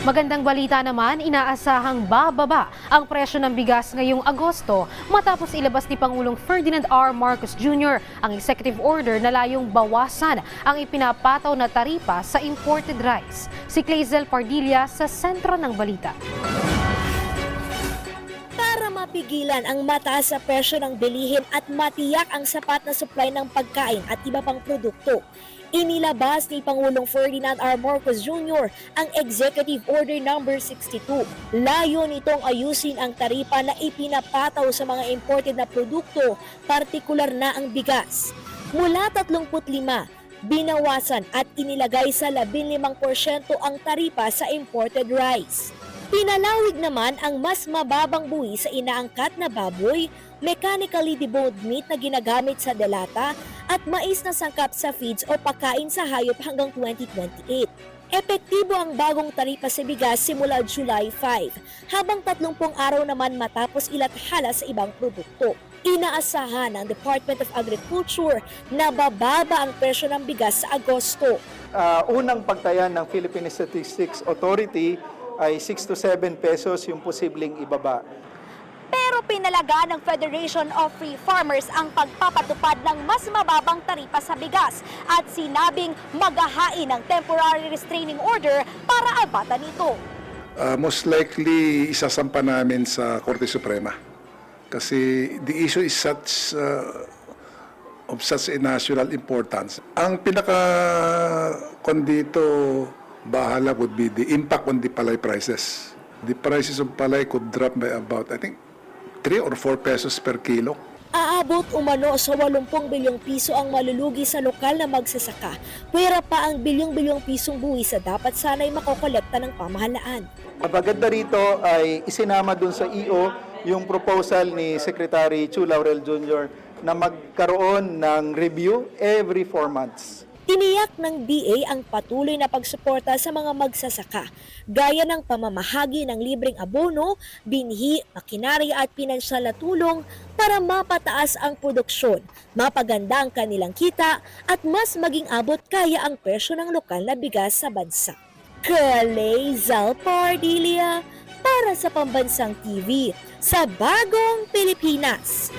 Magandang balita naman, inaasahang bababa ang presyo ng bigas ngayong Agosto matapos ilabas ni Pangulong Ferdinand R. Marcos Jr. ang executive order na layong bawasan ang ipinapataw na taripa sa imported rice. Si Clazel Pardilla sa sentro ng balita. Mapigilan ang mataas sa presyo ng bilihin at matiyak ang sapat na supply ng pagkain at iba pang produkto. Inilabas ni Pangulong Ferdinand R. Marcos Jr. ang Executive Order No. 62. Layo nitong ayusin ang taripa na ipinapataw sa mga imported na produkto, partikular na ang bigas. Mula 35, binawasan at inilagay sa 15% ang taripa sa imported rice. Pinalawig naman ang mas mababang buwi sa inaangkat na baboy, mechanically deboned meat na ginagamit sa delata at mais na sangkap sa feeds o pagkain sa hayop hanggang 2028. Epektibo ang bagong taripa sa bigas simula July 5, habang 30 araw naman matapos ilathala sa ibang produkto. Inaasahan ng Department of Agriculture na bababa ang presyo ng bigas sa Agosto. Ah, unang pagtaya ng Philippine Statistics Authority ay 6 to 7 pesos yung posibleng ibaba. Pero pinalaga ng Federation of Free Farmers ang pagpapatupad ng mas mababang taripa sa bigas at sinabing maghahain ng temporary restraining order para abatan ito. Uh, most likely isasampa namin sa Korte Suprema. Kasi the issue is such uh, of such a national importance. Ang pinaka kon dito bahala would be the impact on the palay prices. The prices of palay could drop by about I think 3 or 4 pesos per kilo. Aabot umano sa 80 bilyong piso ang malulugi sa lokal na magsasaka, pwera pa ang bilyong-bilyong pisong buwis sa dapat sana'y makokolekta ng pamahalaan. Maganda rito ay isinama dun sa EO yung proposal ni Secretary Chu Laurel Jr. na magkaroon ng review every 4 months. Tiniyak ng DA ang patuloy na pagsuporta sa mga magsasaka, gaya ng pamamahagi ng libreng abono, binhi, makinarya at pinansyal na tulong para mapataas ang produksyon, mapaganda ang kanilang kita at mas maging abot kaya ang presyo ng lokal na bigas sa bansa. Kalay Zalpardilia para sa Pambansang TV sa Bagong Pilipinas.